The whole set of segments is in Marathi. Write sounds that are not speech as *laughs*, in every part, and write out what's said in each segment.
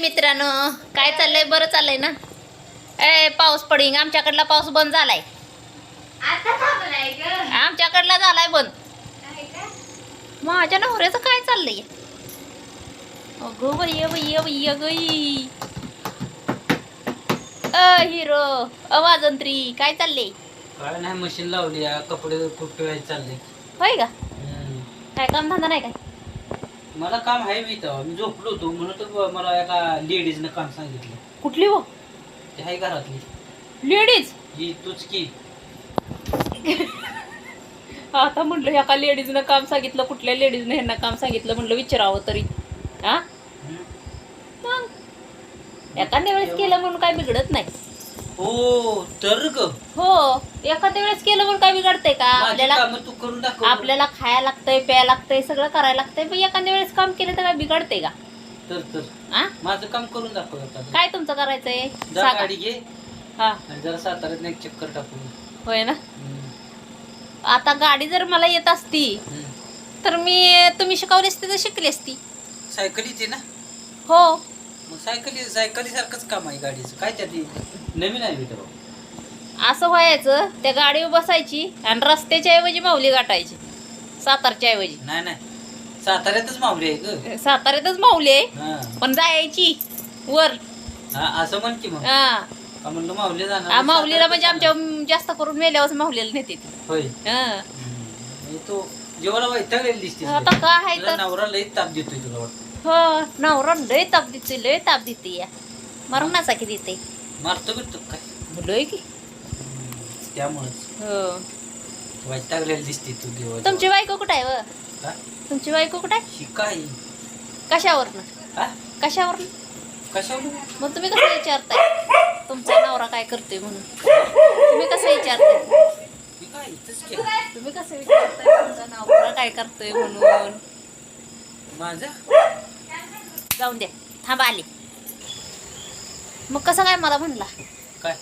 मित्रांनो? काय चाललंय? बरं चाललंय ना? ए पाऊस पडिंग आमच्याकडला पाऊस बंद झालाय. आमच्याकडला झालाय बंद. माझ्या नवऱ्याचं काय चाललंय? अग भैया भैया भैया गई अ हिरो अवाजंत्री काय चाललंय? काय नाही मशीन लावली कपडे कुठे चालले. होय का? काय काम धंदा नाही काय? मला काम आहे मी तेव्हा मी झोपलो होतो. म्हणून तर मला एका लेडीजनं काम सांगितलं. कुठली हो? ते आहे घरातली. लेडीज ही तूच की आता म्हटलं ह्या का लेडीजनं काम सांगितलं कुठल्या लेडीजनं ह्यांना काम सांगितलं म्हटलं विचारावं तरी. हा. मग? एखाद्या वेळेस केलं म्हणून काय बिघडत नाही. हो तर ग. हो एखाद्या वेळेस केलं म्हणून काय बिघडतंय का? माझी आपल्याला कामं तू करून दाखव आपल्याला खायला लागतंय प्यायला लागतंय सगळं करायला लागतंय पण एखाद्या वेळेस काम केलं तर काय बिघडतंय का? तर तर. आ? माझं काम करून दाखव आता. काय तुमचं करायचंय? जा सांगा. गाडी घे. हा. आणि जरा साताऱ्यात एक चक्कर टाकून ये. होय ना? हम्म. आता गाडी जर मला येत असती हम्म. तर मी तुम्ही शिकवली असती तर शिकली असती. सायकल येते ना? हो. मग सायकली सायकली सारखंच काम आहे गाडीचं. काय त्यात? नवीन आहे असं व्हायचं त्या गाडीवर बसायची आणि रस्त्याच्या ऐवजी माऊली गाठायची. सातारच्या ऐवजी. नाही नाही. साताऱ्यातच मावली आहे ग. साताऱ्यातच माऊली आहे. हा. पण जायची वर. हा असं म्हण की मग. हा. का म्हणलं माऊली जाणार आ, माऊलीला म्हणजे आमच्या जास्त करून मेल्यावर माऊलीला नेते ती. होय. हा. हम्म. म्हणजे तो जेवायला वैतागलेली दिसते आता काय आहे तर? नवरा लई ताप देतोय तुला वाटतं. हो नवरा लय ताप देते लय ताप देते या. मरणाचा की देते मारतो बिरतो काय लय की? त्यामुळेच. हो. वैतागलेली दिसते तू देवा तुमची बायको कुठं आहे व हा? तुमची बायको कुठं आहे? ही काय? कशावरनं? हा? कशावरनं? कशावर मग तुम्ही कसं विचारताय? तुमचा नवरा काय करतोय म्हणून? तुम्ही कसं विचारताय? ही काय इथंच की. तुम्ही कसं विचारताय? तुमचा नवरा काय करतोय म्हणून? माझा? जाऊन द्या. थांबा आली. मग कसं काय मला म्हणला? काय?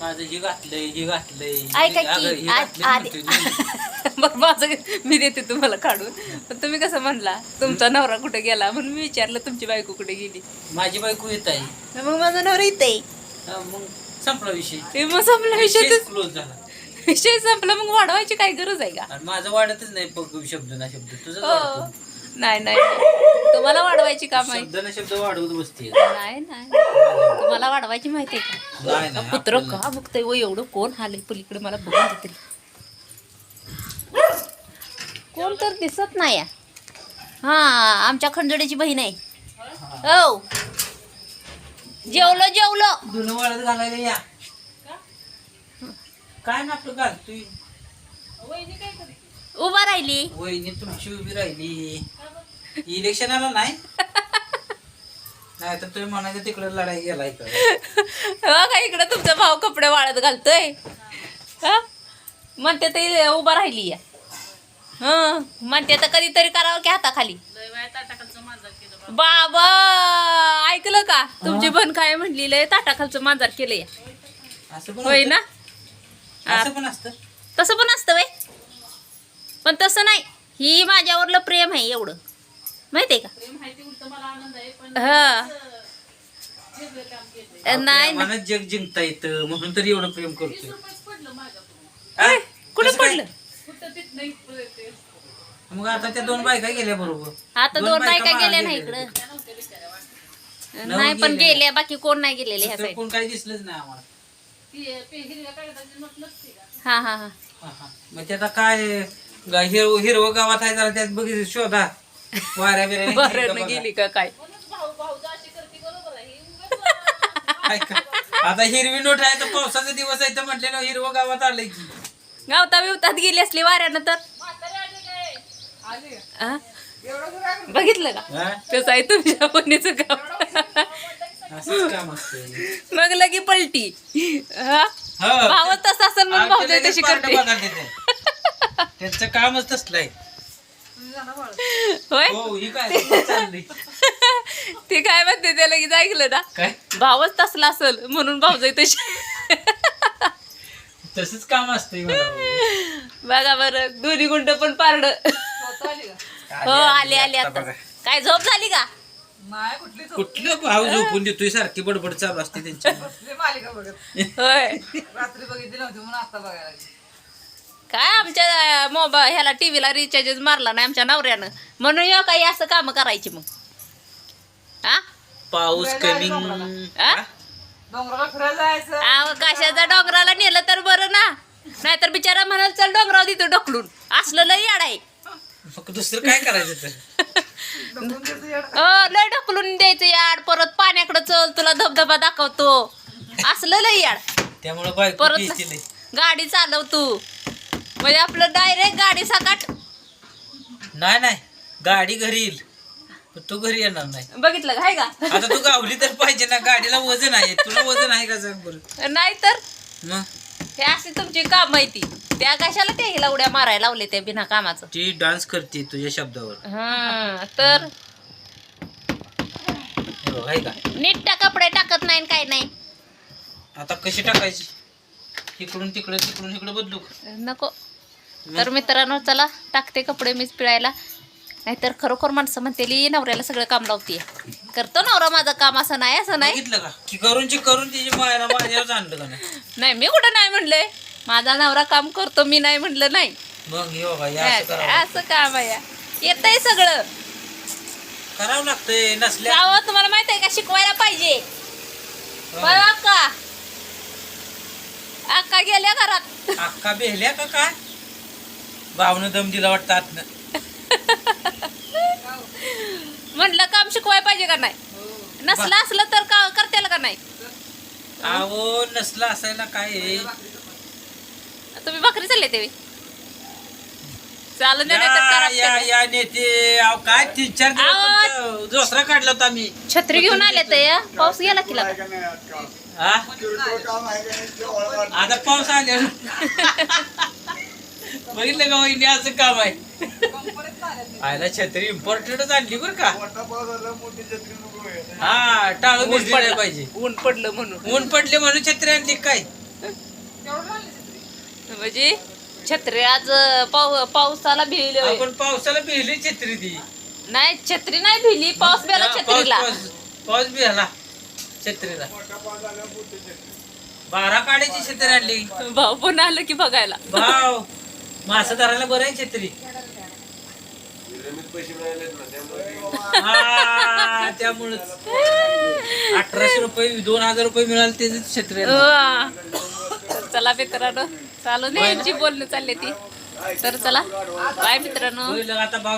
माझं हे घातलंय हे घातलंय. ऐका हे- अगं, की हे आ- घातलंय आधी म्हणतोय मी. *laughs* मग माझं मी देते तुम्हाला काढून. पण तुम्ही कसं म्हणला? तुमचा नवरा कुठे गेला? म्हणून मी विचारलं तुमची बायको कुठे गेली? माझी बायको येत आहे. मग माझा नवरा इथे हा, मग संपला विषय. मग संपला विषय क्लोज झाला. विषय संपला मग वाढवायची काय गरज आहे का? आणि माझं वाढतच नाही शब्द ना शब्द. तुझं हो. वाढतो. नाही नाही. तुम्हाला वाढवायची काम आहे शब्द ना शब्द वाढवत बसते नाही नाही. तुम्हाला वाढवायची माहिती आहे का? आपल्याला का बघतोय? व एवढं कोण आलंय पलीकडे? मला बघून दे तरी कोण तर दिसत नाही. हा आमच्या खंजडीची बहीण आहे. हो. जेवलो जेवलो. धुणं वाळत घालायला या. काय ना आपलं घाल तू उभा राहिली. वहिनी तुमची उभी राहिली. इलेक्शनाला नाही नाही? तर तुम्ही म्हणायचं तिकडे लढाई गेलाय का *laughs* हो का इकडं तुमचा भाऊ कपडे वाळत घालतोय. हा? म्हणते ते उभा राहिली या. हं म्हणते तर कधीतरी करावं की हाताखाली. बाबा. ऐकलं का? तुमची बहीण काय म्हणली लय ताटाखालचं मांजर केलंय असं पण होय होतं? ना? असं पण असतं? तसं पण असतं वय. पण तसं नाही. ही माझ्यावरलं प्रेम आहे एवढं. माहितीये का? हा. नाही जग जिंकता येतं म्हणून तर एवढं प्रेम हा? कुठं? पडलं? मग आता त्या दोन बायका गेल्या बरोबर. आता दोन बायका गेल्या नाही. इकडं. नाही पण गेल्या. गेल्या बाकी कोण नाही गेलेले ह्या कोण काही दिसलंच नाही आम्हाला. हा हा हा. हा, हा. मग ते आता काय हिरव हिरवं गावात आहे जरा त्यात बघितलं शोधा. वाऱ्या बिऱ्या बरं गेली का काय? आता हिरवी नोट आहे तर पावसाचा दिवस आहे तर म्हटले ना हिरवं गावात आलंय की. गावता बिवतात गेली असली वाऱ्यानं तर. हा? बघितलं का? कसं आहे तुमच्या बहिणीचं गाव? असंच काम असतं मग लगी पलटी. हा? हो. भावच तसा असेल म्हणून आमच्या लगेच तशी पार्ट्या करते. त्यांचं कामच तसलं आहे होय? हो ही काय ते काय म्हणते ते लगेच ऐकलं ना? काय? भावच तसला असेल म्हणून भावजाई तशी. तसंच काम असतंय मला. बघा बरं दोन्ही गुंड पण पारड. हो आले आले आता आता. बघा. काय झोप झाली का? नाही कुठली झोप? कुठलं भाऊ झोपून देतोय सारखी बडबड चालू असते *laughs* त्यांची मालिका बघत. होय. रात्री बघितली नव्हती म्हणून आता बघायला लागली. काय आमच्या मोबाईल ह्याला टीव्हीला रिचार्ज मारला नाही आमच्या नवऱ्यानं. म्हणून यो काही असं काम करायची मग. हा पाऊस कमी. आ? डोंगराला फिरायला जायचं? अहो, कशाचा डोंगराला नेलं तर बरं ना. नाहीतर बिचारा म्हणाल चल डोंगरावर तिथं ढकलून. असलं लय याड आहे. मग दुसरं काय करायचं तर? ढकलून देतं येड. अ, लय ढकलून द्यायचं याड परत पाण्याकडे चल तुला धबधबा दाखवतो. असलं लय याड. त्यामुळे बायको परत. गाडी चालव तू. म्हणजे आपलं डायरेक्ट गाडी सकाट. नाही नाही. गाडी घरी येईल. पण तू घरी येणार नाही. बघितलं काय का? आता तू गावली तर पाहिजे ना. गाडीला वजन आहे. तुला वजन आहे का सांग बरं? नाही तर मग? हे अशी तुमची काम माहिती त्या कशाला ते हिला उड्या मारायला लावले त्या बिना कामाचं? ती डान्स करते तुझ्या शब्दावर. हा तर? हे बघ, आहे का? नीट कपडे टाकत नाही न काय नाही. आता कशी टाकायची? इकडून तिकडे तिकडून इकडे बदलू का? नको. तर मित्रांनो चला टाकते कपडे मीच पिळायला. नाहीतर खरोखर माणसं म्हणतेली नवऱ्याला सगळं काम लावते करतो नवरा माझं काम असं नाही असं नाही. करून नाही? मी कुठं नाही म्हणले माझा नवरा काम करतो मी नाही म्हणलं नाही. असं काम आहे येतंय सगळं. करावं लागतंय नसल्या तुम्हाला माहीत आहे का शिकवायला पाहिजे. हो. अक्का. अक्का गेल्या घरात. अक्का बेहल्या का काय? भावनं दम दिला वाटतं आतनं. *laughs* म्हटलं काम शिकवायला पाहिजे का नाही? नसलं असलं तर का करतेल का नाही? अहो नसलं असायला काय आहे? तुम्ही भाकरी चालले ते चालू नाही तर या करा या. या नेते अहो काय तीन चार दिवस अहो. तुमचा दुसरा काढला होता मी. छत्री घेऊन आले तर या. पाऊस गेला की. हा? आता पाऊस आले *laughs* बघितलं का वहिनी असं काम आहे. आयला छत्री इम्पॉर्टंटच आणली बरं का? हा टाळून ऊन पडलं पाहिजे. ऊन पडलं म्हणून. ऊन पडले म्हणून छत्री आणली काय. म्हणजे छत्री आज पाऊ पावसाला भिली होय. आपण पावसाला भिजली छत्री ती. नाही छत्री नाही भिली पाऊस बेला हा, पाऊस- छत्रीला. पाऊस- पाऊस भिजला छत्रीला. बारा काड्याची छत्री आणली. भाऊ पण आलं की बघायला. भाव. मासा धरायला बरं आहे छत्री. हा त्यामुळेच. अठराशे रुपये दोन हजार रुपये मिळाले त्याच छत्री. वा. चला मित्रांनो चालू द्यायची बोलणं चालली ती. तर चला बाय मित्रांनो. आता भाव